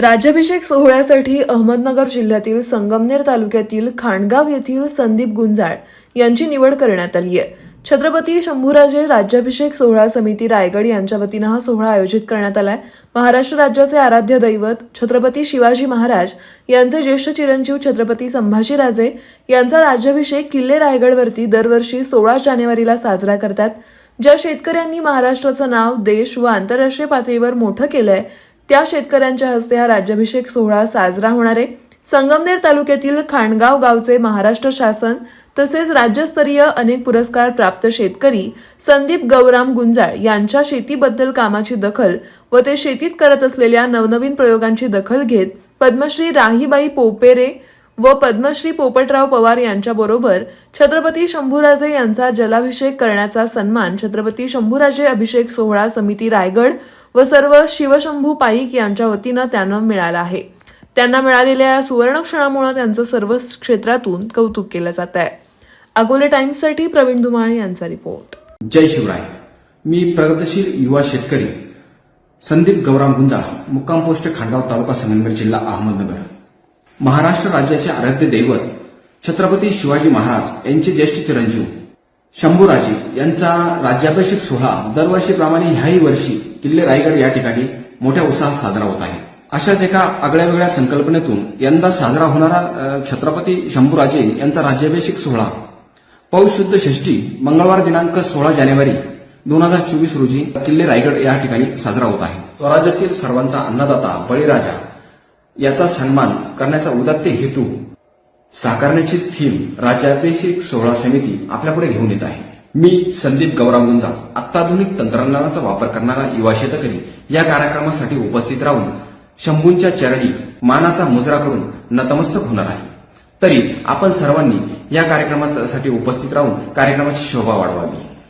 राज्याभिषेक सोहळ्यासाठी अहमदनगर जिल्ह्यातील संगमनेर तालुक्यातील खाणगाव येथील संदीप गुंजाळ यांची निवड करण्यात आली आहे. छत्रपती शंभूराजे राज्याभिषेक सोहळा समिती रायगड यांच्या वतीनं हा सोहळा आयोजित करण्यात आलाय. महाराष्ट्र राज्याचे आराध्य दैवत छत्रपती शिवाजी महाराज यांचे ज्येष्ठ चिरंजीव छत्रपती संभाजीराजे यांचा राज्याभिषेक किल्ले रायगडवरती दरवर्षी सोळा जानेवारीला साजरा करतात. ज्या शेतकऱ्यांनी महाराष्ट्राचं नाव देश व आंतरराष्ट्रीय पातळीवर मोठं केलंय त्या शेतकऱ्यांच्या हस्ते हा राज्याभिषेक सोहळा साजरा होणार आहे. संगमनेर तालुक्यातील खाणगाव गावचे महाराष्ट्र शासन तसेच राज्यस्तरीय अनेक पुरस्कार प्राप्त शेतकरी संदीप गौराम गुंजाळ यांच्या शेतीबद्दल कामाची दखल व ते शेतीत करत असलेल्या नवनवीन प्रयोगांची दखल घेत पद्मश्री राहीबाई पोपेरे व पद्मश्री पोपटराव पवार यांच्याबरोबर छत्रपती शंभूराजे यांचा जलाभिषेक करण्याचा सन्मान छत्रपती शंभूराजे अभिषेक सोहळा समिती रायगड व सर्व शिवशंभू पाईक यांच्या वतीनं त्यांना मिळाला आहे. त्यांना मिळालेल्या या सुवर्ण क्षणामुळे त्यांचं सर्व क्षेत्रातून कौतुक केलं जात आहे. अकोले टाइम्ससाठी प्रवीण धुमाळे यांचा रिपोर्ट. जय शिवराय. मी प्रगतशील युवा शेतकरी संदीप गौराम गुंजाळ मुक्काम पोस्ट खांडगाव तालुका संगमनेर जिल्हा अहमदनगर. महाराष्ट्र राज्याचे आराध्य दैवत छत्रपती शिवाजी महाराज यांचे ज्येष्ठ चिरंजीव शंभूराजे यांचा राज्याभिषेक सोहळा दरवर्षीप्रमाणे ह्याही वर्षी किल्ले रायगड या ठिकाणी मोठ्या उत्साहात साजरा होत आहे. अशाच एका आगळ्या वेगळ्या संकल्पनेतून यंदा साजरा होणारा छत्रपती शंभूराजे यांचा राज्याभिषेक सोहळा. पौष शुद्ध षष्टी मंगळवार दिनांक सोळा जानेवारी दोन हजार चोवीस रोजी किल्ले रायगड या ठिकाणी साजरा होत आहे. स्वराज्यातील सर्वांचा अन्नदाता बळीराजा याचा सन्मान करण्याचा उदात्त हेतू साकारण्याची थीम राज्याभिषेक सोहळा समिती आपल्यापुढे घेऊन येत आहे. मी संदीप गौराम गुंजा अत्याधुनिक तंत्रज्ञानाचा वापर करणारा युवा शेतकरी या कार्यक्रमासाठी उपस्थित राहून शंभूंच्या चरणी मानाचा मुजरा करून नतमस्तक होणार आहे. तरी आपण सर्वांनी या कार्यक्रमासाठी उपस्थित राहून कार्यक्रमाची शोभा वाढवावी.